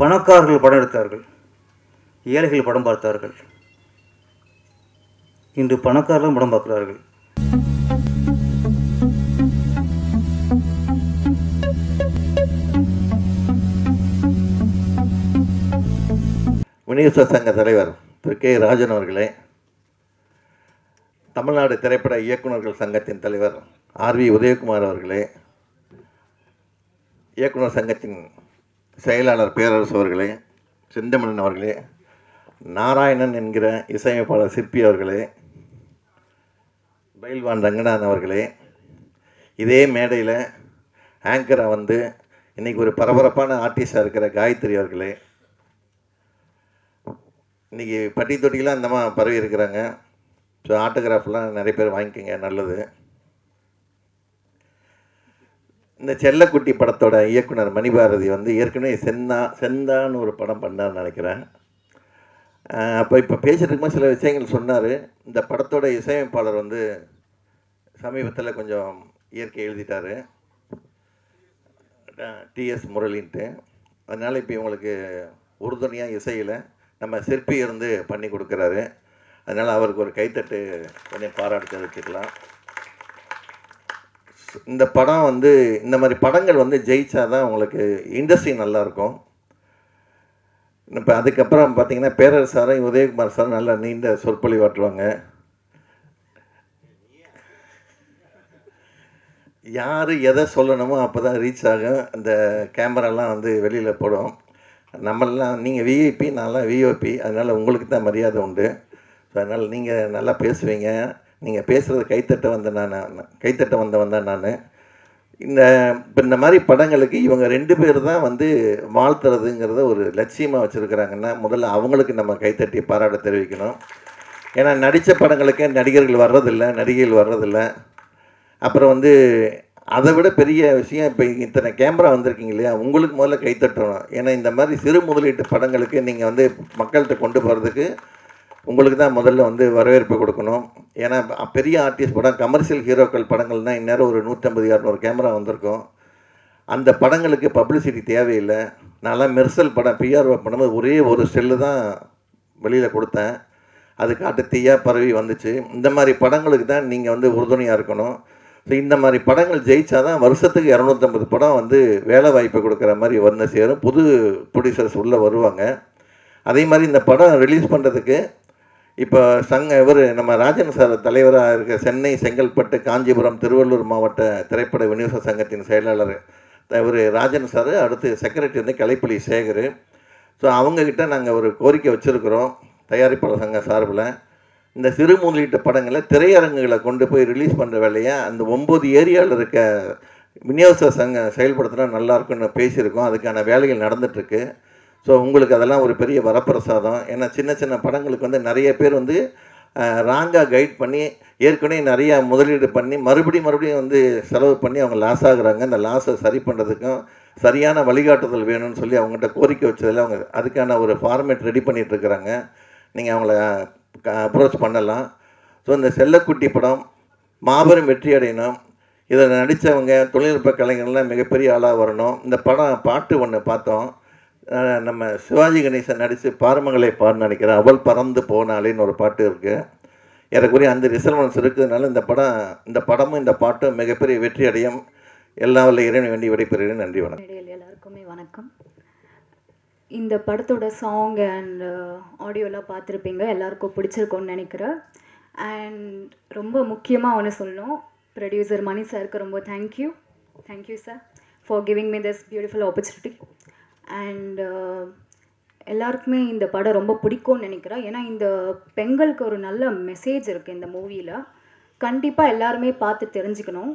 பணக்காரர்கள் படம் எடுத்தார்கள். ஏழைகள் படம் பார்த்தார்கள். இன்று பணக்காரர்களும் படம் பார்க்கிறார்கள். விநியோக சங்க தலைவர் திரு கே ராஜன் அவர்களே தமிழ்நாடு திரைப்பட இயக்குநர்கள் சங்கத்தின் தலைவர் ஆர்வி உதயகுமார் அவர்களே இயக்குனர் சங்கத்தின் செயலாளர் பேரரசு அவர்களே செந்தமிழன் அவர்களே நாராயணன் என்கிற இசையமைப்பாளர் சிற்பி அவர்களே பைல்வான் ரங்கநாதன் அவர்களே இதே மேடையில் ஆங்கராக வந்து இன்றைக்கி ஒரு பரபரப்பான ஆர்டிஸ்டாக இருக்கிற காயத்ரி அவர்களே இன்றைக்கி பட்டி தொட்டிலாம் அந்தமாக பரவி இருக்கிறாங்க. ஸோ ஆட்டோகிராஃப்லாம் நிறைய பேர் வாங்கிக்கோங்க நல்லது. இந்த செல்லக்குட்டி படத்தோட இயக்குனர் மணிபாரதி வந்து ஏற்கனவே செந்தா செந்தான்னு ஒரு படம் பண்ணார்னு நினைக்கிறேன். அப்போ இப்போ பேசிட்டு சில விஷயங்கள் சொன்னார். இந்த படத்தோட இசையமைப்பாளர் வந்து சமீபத்தில் கொஞ்சம் இயற்கை எழுதிட்டார். டிஎஸ் முரளின்ட்டு. அதனால் இப்போ இவங்களுக்கு உறுதுணையாக இசையில் நம்ம சிற்பி இருந்து பண்ணி கொடுக்குறாரு. அதனால் அவருக்கு ஒரு கைத்தட்டு கொஞ்சம் பாராட்டு தெரிவிச்சுக்கலாம் இந்த படம் வந்து இந்த மாதிரி படங்கள் வந்து ஜெயிச்சா தான் உங்களுக்கு இண்டஸ்ட்ரி நல்லாயிருக்கும். இப்போ அதுக்கப்புறம் பார்த்தீங்கன்னா பேரர் சாரும் உதயகுமார் சாரும் நல்லா நீண்ட சொற்பொழிவாற்றுவாங்க யார் எதை சொல்லணுமோ அப்போ தான் ரீச் ஆகும். அந்த கேமராலாம் வந்து வெளியில் போடும். நம்மளாம் நீங்கள் விஐபி நான்லாம் விஓபி அதனால் உங்களுக்கு தான் மரியாதை உண்டு. ஸோ அதனால் நீங்கள் நல்லா பேசுவீங்க. நீங்கள் பேசுகிறது கைத்தட்ட வந்த நான் கைத்தட்ட வந்தவன் தான் நான். இந்த இப்போ இந்த மாதிரி படங்களுக்கு இவங்க ரெண்டு பேர் தான் வந்து வாழ்த்துறதுங்கிறத ஒரு லட்சியமாக வச்சுருக்கிறாங்கன்னா முதல்ல அவங்களுக்கு நம்ம கைத்தட்டி பாராட்ட தெரிவிக்கணும். ஏன்னா நடித்த படங்களுக்கே நடிகர்கள் வர்றதில்லை நடிகைகள் வர்றதில்லை. அப்புறம் வந்து அதை விட பெரிய விஷயம் இப்போ இத்தனை கேமரா வந்திருக்கீங்க இல்லையா? உங்களுக்கு முதல்ல கைத்தட்டணும். ஏன்னா இந்த மாதிரி சிறு முதலீட்டு படங்களுக்கு நீங்கள் வந்து மக்கள்கிட்ட கொண்டு போகிறதுக்கு உங்களுக்கு தான் முதல்ல வந்து வரவேற்பு கொடுக்கணும். ஏன்னா பெரிய ஆர்டிஸ்ட் படம் கமர்ஷியல் ஹீரோக்கள் படங்கள்னால் இந்நேரம் ஒரு நூற்றம்பது இரநூறு கேமரா வந்திருக்கும். அந்த படங்களுக்கு பப்ளிசிட்டி தேவையில்லை. நான்லாம் மெர்சல் படம் பிஆர்ஓ படம் ஒரே ஒரு செல்லு தான் வெளியில் கொடுத்தேன். அது காட்டு தீயா பரவி வந்துச்சு. இந்த மாதிரி படங்களுக்கு தான் நீங்கள் வந்து உறுதுணையாக இருக்கணும். ஸோ இந்த மாதிரி படங்கள் ஜெயிச்சா தான் வருஷத்துக்கு இரநூத்தம்பது படம் வந்து வேலை வாய்ப்பு கொடுக்குற மாதிரி வந்து சேரும். புது ப்ரொடியூசர்ஸ் உள்ளே வருவாங்க. அதே மாதிரி இந்த படம் ரிலீஸ் பண்ணுறதுக்கு இப்போ சங்க இவர் நம்ம ராஜன் சார் தலைவராக இருக்க சென்னை செங்கல்பட்டு காஞ்சிபுரம் திருவள்ளூர் மாவட்ட திரைப்பட விநியோக சங்கத்தின் செயலாளர் இவர் ராஜன் சார் அடுத்து செக்ரட்டரி வந்து கலைப்புலி சேகர். ஸோ அவங்கக்கிட்ட நாங்கள் ஒரு கோரிக்கை வச்சுருக்குறோம் தயாரிப்பாளர் சங்க சார்பில். இந்த சிறு முதலீட்டு படங்களை திரையரங்குகளை கொண்டு போய் ரிலீஸ் பண்ணுற வேலையை அந்த ஒம்பது ஏரியாவில் இருக்க விநியோக சங்கம் செயல்படுத்தினா நல்லாயிருக்குன்னு பேசியிருக்கோம். அதுக்கான வேலைகள் நடந்துகிட்ருக்கு ஸோ உங்களுக்கு அதெல்லாம் ஒரு பெரிய வரப்பிரசாதம். ஏன்னா சின்ன சின்ன படங்களுக்கு வந்து நிறைய பேர் வந்து ராங்காக கைட் பண்ணி ஏற்கனவே நிறையா முதலீடு பண்ணி மறுபடியும் மறுபடியும் வந்து செலவு பண்ணி அவங்க லாஸ் ஆகுறாங்க. அந்த லாஸை சரி பண்ணுறதுக்கும் சரியான வழிகாட்டுதல் வேணும்னு சொல்லி அவங்ககிட்ட கோரிக்கை வச்சதில் அவங்க அதுக்கான ஒரு ஃபார்மேட் ரெடி பண்ணிகிட்டு இருக்கிறாங்க. நீங்கள் அவங்கள அப்ரோச் பண்ணலாம். ஸோ இந்த செல்லக்குட்டி படம் மாபெரும் வெற்றி அடையணும். இதில் நடித்தவங்க தொழில்நுட்ப கலைஞர்லாம் மிகப்பெரிய ஆளாக வரணும். இந்த படம் பாட்டு ஒன்று பார்த்தோம். நம்ம சிவாஜி கணேசன் நடித்து பாரமங்களை பாருன்னு நினைக்கிறேன். அவள் பறந்து போனாலேன்னு ஒரு பாட்டு இருக்குது ஏறக்குறைய அந்த ரிசல்வன்ஸ் இருக்கிறதுனால இந்த படம் இந்த படமும் இந்த பாட்டும் மிகப்பெரிய வெற்றி அடையும். எல்லா வல்ல இறைவன் வேண்டி விடைபெறுகிறேன். நன்றி வணக்கம். எல்லாருக்குமே வணக்கம். இந்த படத்தோட சாங் uh, அண்ட் ஆடியோலாம் பார்த்துருப்பீங்க. எல்லாருக்கும் பிடிச்சிருக்கோன்னு நினைக்கிறேன். அண்ட் ரொம்ப முக்கியமாக ஒன்று சொல்லணும். ப்ரொடியூசர் மணி சாருக்கு ரொம்ப thank you thank you sir for giving me this beautiful opportunity and uh, எல்லாருக்குமே இந்த படம் ரொம்ப பிடிக்கும்னு நினைக்கிறேன். ஏன்னா இந்த பெண்களுக்கு ஒரு நல்ல மெசேஜ் இருக்குது இந்த மூவியில் கண்டிப்பாக எல்லாருமே பார்த்து தெரிஞ்சுக்கணும்.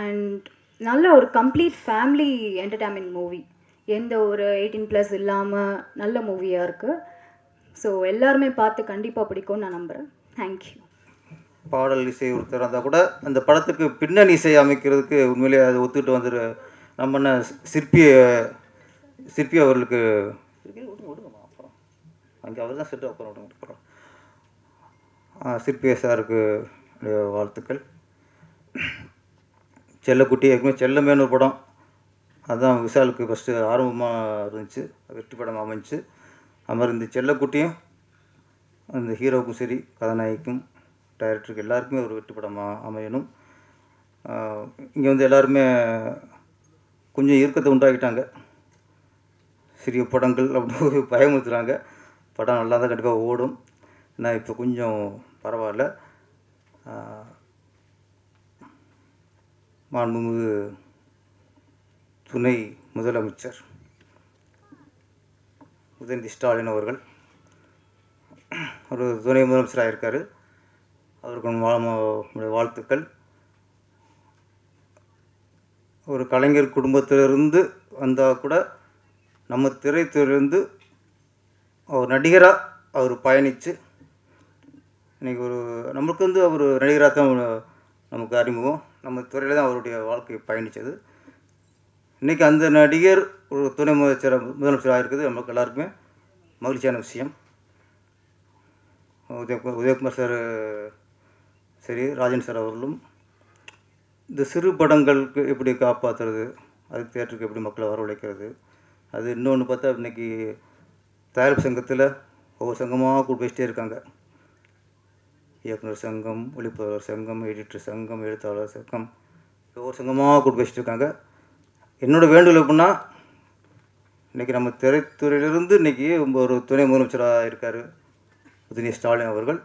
அண்ட் நல்ல ஒரு கம்ப்ளீட் ஃபேமிலி என்டர்டைன்மெண்ட் மூவி எந்த ஒரு எயிட்டீன் ப்ளஸ் இல்லாமல் நல்ல மூவியாக இருக்குது ஸோ எல்லாருமே பார்த்து கண்டிப்பாக பிடிக்கும்னு நான் நம்புகிறேன் தேங்க்யூ பாடல் இசை ஒருத்தர் இருந்தால் கூட அந்த படத்துக்கு பின்னணி இசை அமைக்கிறதுக்கு உண்மையிலேயே அதை ஒத்துக்கிட்டு வந்துரு நம்ம சிற்பியை சிற்பி அவர்களுக்கு அங்கே அவர் தான் செட்டு அப்புறம் விடுங்க அப்புறம். சிற்பி சாருக்கு வாழ்த்துக்கள். செல்லக்குட்டி ஏற்கனவே செல்லமேன்னு ஒரு படம் அதுதான் விஷாலுக்கு ஃபஸ்ட்டு ஆரம்பமாக இருந்துச்சு வெற்றி படம் அமைஞ்சு. அது மாதிரி இந்த செல்லக்குட்டியும் அந்த ஹீரோவுக்கும் சரி கதாநாயகிக்கும் டைரக்டருக்கு எல்லாருக்குமே ஒரு வெற்றி படமாக அமையணும். இங்கே வந்து எல்லாருமே கொஞ்சம் இறுக்கத்தை உண்டாக்கிட்டாங்க. சிறிய படங்கள் அப்படின்னு பயமுறுத்துகிறாங்க படம் நல்லா தான் கண்டிப்பாக ஓடும். ஏன்னா இப்போ கொஞ்சம் பரவாயில்ல. மாண்புமிகு துணை முதலமைச்சர் உதயநிதி ஸ்டாலின் அவர்கள். ஒரு துணை முதலமைச்சராக இருக்கார். அவருக்கு வாழ்த்துக்கள். ஒரு கலைஞர் குடும்பத்திலிருந்து வந்தால் கூட நம்ம திரைத்துறையிலிருந்து அவர் நடிகராக அவர் பயணித்து இன்றைக்கி ஒரு நம்மளுக்கு வந்து அவர் நடிகராக தான் நமக்கு அறிமுகம். நம்ம துறையில் தான் அவருடைய வாழ்க்கை பயணித்தது இன்றைக்கி அந்த நடிகர் ஒரு துணை முதலமைச்சர் முதலமைச்சராக இருக்குது. நமக்கு எல்லாருக்குமே மகிழ்ச்சியான விஷயம். உதயகுமார் உதயகுமார் சார் சரி ராஜன் சார் அவர்களும் இந்த சிறு படங்களுக்கு எப்படி காப்பாற்றுறது அதுக்கு தேட்டருக்கு எப்படி மக்களை வரவழைக்கிறது அது இன்னொன்று பார்த்தா இன்றைக்கி தயாரிப்பு சங்கத்தில் ஒவ்வொரு சங்கமாக கூட்டு வச்சிட்டே இருக்காங்க. இயக்குனர் சங்கம் ஒளிப்பதிவாளர் சங்கம் எடிட்டர் சங்கம் எழுத்தாளர் சங்கம் ஒவ்வொரு சங்கமாக கூட்டு வச்சிட்டு இருக்காங்க. என்னோடய வேண்டுகோள் எப்படின்னா இன்றைக்கி நம்ம திரைத்துறையிலிருந்து இன்றைக்கி ஒரு துணை முதலமைச்சராக இருக்கார் உதயநிதி ஸ்டாலின் அவர்கள்.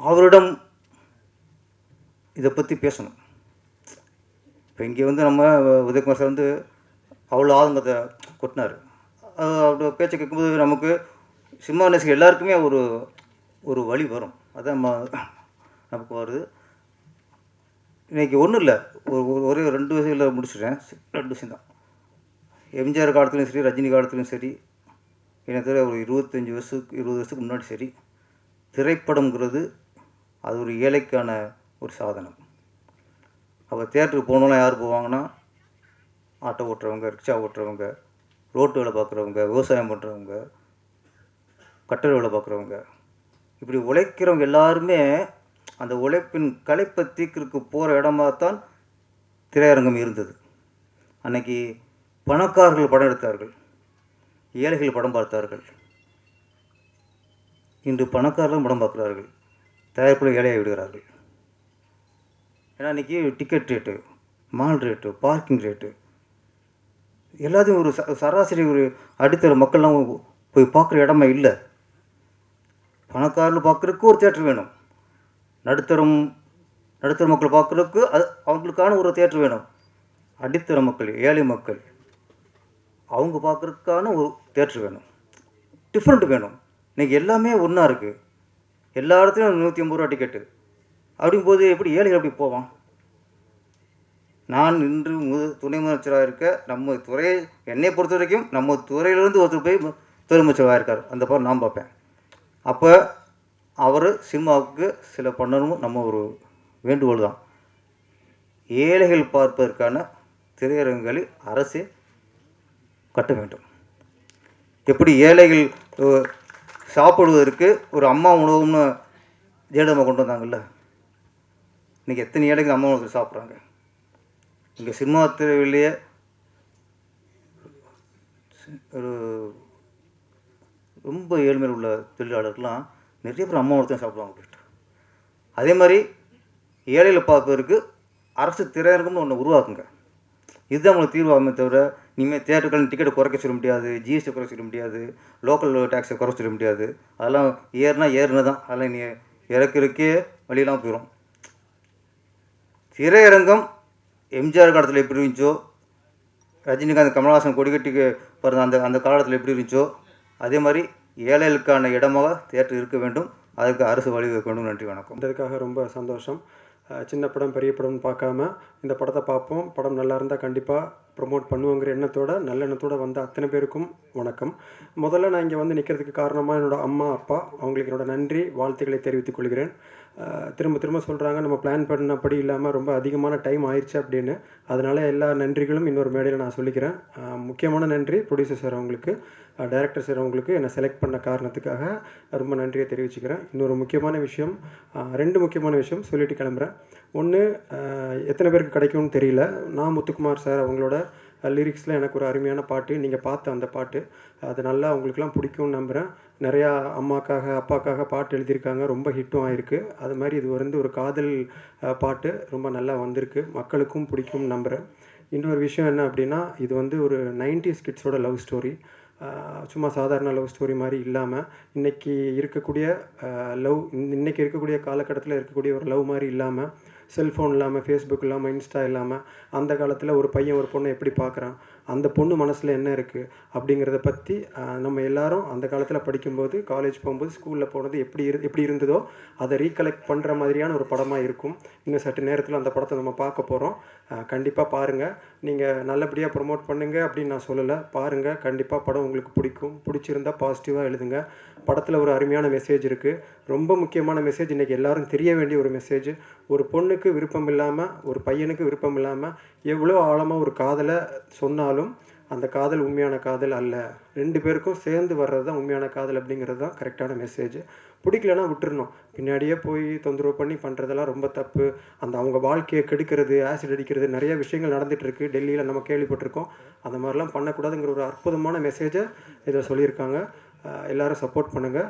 அவரிடம் இதை பற்றி பேசணும். இப்போ இங்கே வந்து நம்ம உதயகுமார் சார் வந்து அவ்வளோ ஆதங்கத்தை கொட்டினார். அவரோட பேச்சை கேட்கும்போது நமக்கு சினிமா நேசிக்க எல்லாருக்குமே ஒரு ஒரு வழி வரும். அதான் நம்ம நமக்கு வருது. இன்றைக்கி ஒன்றும் இல்லை. ஒரு ஒரே ரெண்டு விஷயத்தில் முடிச்சுட்டேன். ரெண்டு விஷயம் தான். எம்ஜிஆர் காலத்துலையும் சரி ரஜினி காலத்துலையும் சரி. எனக்கு தெரிய ஒரு இருபத்தஞ்சி வருஷத்துக்கு இருபது வருஷத்துக்கு முன்னாடி சரி. திரைப்படம்ங்கிறது அது ஒரு ஏழைக்கான ஒரு சாதனம். அப்போ தேட்டருக்கு போகணுன்னா யார் போவாங்கன்னா ஆட்டோ ஓட்டுறவங்க ரிக்ஷா ஓட்டுறவங்க ரோட்டு வேலை பார்க்குறவங்க விவசாயம் பண்ணுறவங்க கட்டட வேலை பார்க்குறவங்க இப்படி உழைக்கிறவங்க எல்லாருமே அந்த உழைப்பின் களைப்பை தீக்கிறதுக்கு போகிற இடமா தான் திரையரங்கம் இருந்தது. அன்னைக்கு பணக்காரர்கள் படம் எடுத்தார்கள். ஏழைகள் படம் பார்த்தார்கள். இன்று பணக்காரர்கள் படம் பார்க்கிறார்கள். தயாரிப்பில் ஏழையை விடுகிறார்கள். ஏன்னா இன்றைக்கி ticket rate mall rate parking rate எல்லாத்தையும் ஒரு ச- சராசரி ஒரு அடித்தர மக்கள்லாம் போய் பார்க்குற இடமே இல்லை. பணக்காரர்கள் பார்க்குறதுக்கு ஒரு தேட்டர் வேணும். நடுத்தரம் நடுத்தர மக்கள் பார்க்குறதுக்கு அது அவங்களுக்கான ஒரு தேட்டர் வேணும். அடித்தர மக்கள் ஏழை மக்கள் அவங்க பார்க்குறதுக்கான ஒரு தேட்டர் வேணும். டிஃப்ரெண்ட் வேணும். இன்றைக்கி எல்லாமே ஒன்றா இருக்குது எல்லா இடத்துலையும் நூற்றி ஐம்பது ரூபா டிக்கெட்டு அப்படிங்கும்போது எப்படி ஏழைகள் எப்படி போவான்? நான் இன்று மு துணை முதலமைச்சராக இருக்க நம்ம துறை என்னை பொறுத்த வரைக்கும் நம்ம துறையிலிருந்து ஒருத்தர் போய் மு- துணை முதலமைச்சராக இருக்கார். அந்த பார் நான் பார்ப்பேன். அப்போ அவர் சினிமாவுக்கு சில பண்ணணும் நம்ம ஒரு வேண்டுகோள் தான். ஏழைகள் பார்ப்பதற்கான திரையரங்குகளை அரசே கட்ட வேண்டும். எப்படி ஏழைகள் சாப்பிடுவதற்கு ஒரு அம்மா உணவுன்னு ஜேடமாக கொண்டு வந்தாங்கல்ல? இன்றைக்கி எத்தனை ஏழைகள் அம்மா உணவு சாப்பிட்றாங்க? இங்கே சினிமா திரையிலேயே ஒரு ரொம்ப ஏழ்மையில் உள்ள தொழிலாளர்கள்லாம் நிறைய பேர் அம்மா உணவு சாப்பிடுவாங்க போயிட்டு. அதே மாதிரி ஏழையில் பார்ப்பதற்கு அரசு திரையரங்கம்னு ஒன்று உருவாக்குங்க. இதுதான் உங்களுக்கு தீர்வாகுமே தவிர இனிமேல் தேட்டர்கள் டிக்கெட் குறைக்க சொல்ல முடியாது ஜிஎஸ்டி குறைக்க சொல்ல முடியாது லோக்கல் டேக்ஸை குறைக்க சொல்ல முடியாது. அதெல்லாம் ஏறுனா ஏறுனா தான் அதெல்லாம் நீ இறக்கிறக்கே வழியெல்லாம் போயிடும் திரையரங்கம் எம்ஜிஆர் காலத்தில் எப்படி இருந்துச்சோ ரஜினிகாந்த் கமல்ஹாசன் கொடிக்கட்டிக்கு பிறந்த அந்த அந்த காலத்தில் எப்படி இருந்துச்சோ அதே மாதிரி ஏழைகளுக்கான இடமாக தேட்டர் இருக்க வேண்டும். அதற்கு அரசு வழிவகுக்க வேண்டும். நன்றி வணக்கம். இதற்காக ரொம்ப சந்தோஷம். சின்ன படம் பெரிய படம்னு பார்க்காம இந்த படத்தை பார்ப்போம். படம் நல்லா இருந்தால் கண்டிப்பாக ப்ரொமோட் பண்ணுவோங்கிற எண்ணத்தோட நல்ல எண்ணத்தோட வந்த அத்தனை பேருக்கும் வணக்கம். முதல்ல நான் இங்கே வந்து நிற்கிறதுக்கு காரணமாக என்னோட அம்மா அப்பா. அவங்களுக்கு என்னோட நன்றி வாழ்த்துக்களை தெரிவித்துக் கொள்கிறேன். திரும்ப திரும்ப சொல்கிறாங்க நம்ம பிளான் பண்ணபடி இல்லாமல் ரொம்ப அதிகமான டைம் ஆயிடுச்சு அப்படின்னு. அதனால் எல்லா நன்றிகளும் இன்னொரு மேடையில் நான் சொல்லிக்கிறேன். முக்கியமான நன்றி ப்ரொடியூசர் சார் அவங்களுக்கு டைரக்டர் சார் அவங்களுக்கு என்னை செலக்ட் பண்ண காரணத்துக்காக ரொம்ப நன்றியை தெரிவிச்சுக்கிறேன். இன்னொரு முக்கியமான விஷயம் ரெண்டு முக்கியமான விஷயம் சொல்லிட்டு கிளம்புறேன். ஒன்று எத்தனை பேருக்கு கிடைக்கும்னு தெரியல. நான் முத்துக்குமார் சார் அவங்களோட லிரிக்ஸில் எனக்கு ஒரு அருமையான பாட்டு. நீங்கள் பார்த்த அந்த பாட்டு அது நல்லா உங்களுக்குலாம் பிடிக்கும்னு நம்புகிறேன் நிறையா அம்மாக்காக அப்பாக்காக பாட்டு எழுதியிருக்காங்க. ரொம்ப ஹிட்டும் ஆயிருக்கு. அது மாதிரி இது வந்து ஒரு காதல் பாட்டு. ரொம்ப நல்லா வந்திருக்கு. மக்களுக்கும் பிடிக்கும்னு நம்புகிறேன் இன்னொரு விஷயம் என்ன அப்படின்னா இது வந்து ஒரு 90s கிட்ஸோட லவ் ஸ்டோரி சும்மா சாதாரண லவ் ஸ்டோரி மாதிரி இல்லாமல் இன்னைக்கு இருக்கக்கூடிய லவ் இன்றைக்கி இருக்கக்கூடிய காலகட்டத்தில் இருக்கக்கூடிய ஒரு லவ் மாதிரி இல்லாமல் செல்ஃபோன் இல்லாமல் ஃபேஸ்புக் இல்லாமல் இன்ஸ்டா இல்லாமல் அந்த காலத்தில் ஒரு பையன் ஒரு பொண்ணை எப்படி பார்க்குறான்? அந்த பொண்ணு மனசில் என்ன இருக்குது அப்படிங்கிறத பற்றி நம்ம எல்லாரும் அந்த காலத்தில் படிக்கும்போது காலேஜ் போகும்போது ஸ்கூலில் போனது எப்படி இரு எப்படி இருந்ததோ அதை ரீகலெக்ட் பண்ணுற மாதிரியான ஒரு படமாக இருக்கும். இன்னும் சற்று நேரத்தில் அந்த படத்தை நம்ம பார்க்க போகிறோம் கண்டிப்பாக பாருங்கள் நீங்கள் நல்லபடியாக ப்ரொமோட் பண்ணுங்கள் அப்படின்னு நான் சொல்லலை. பாருங்கள் கண்டிப்பாக படம் உங்களுக்கு பிடிக்கும். பிடிச்சிருந்தா பாசிட்டிவாக எழுதுங்க. படத்தில் ஒரு அருமையான மெசேஜ் இருக்குது ரொம்ப முக்கியமான மெசேஜ் இன்றைக்கி எல்லாரும் தெரிய வேண்டிய ஒரு மெசேஜ் ஒரு பொண்ணுக்கு விருப்பம் இல்லாமல் ஒரு பையனுக்கு விருப்பம் இல்லாமல் எவ்வளோ ஆழமாக ஒரு காதலை சொன்னாலும் அந்த காதல் உண்மையான காதல் அல்ல. ரெண்டு பேருக்கும் சேர்ந்து வர்றது தான் உண்மையான காதல் அப்படிங்கிறது தான் கரெக்டான மெசேஜ் பிடிக்கலனா விட்டுறணும். பின்னாடியே போய் தொந்தரவு பண்ணி பண்ணுறதெல்லாம் ரொம்ப தப்பு. அந்த அவங்க வாழ்க்கையை கெடுக்கிறது ஆசிட் அடிக்கிறது நிறைய விஷயங்கள் நடந்துகிட்ருக்கு டெல்லியில் நம்ம கேள்விப்பட்டிருக்கோம். அந்த மாதிரிலாம் பண்ணக்கூடாதுங்கிற ஒரு அற்புதமான மெசேஜை இதில் சொல்லியிருக்காங்க. எல்லோரும் சப்போர்ட் பண்ணுங்கள்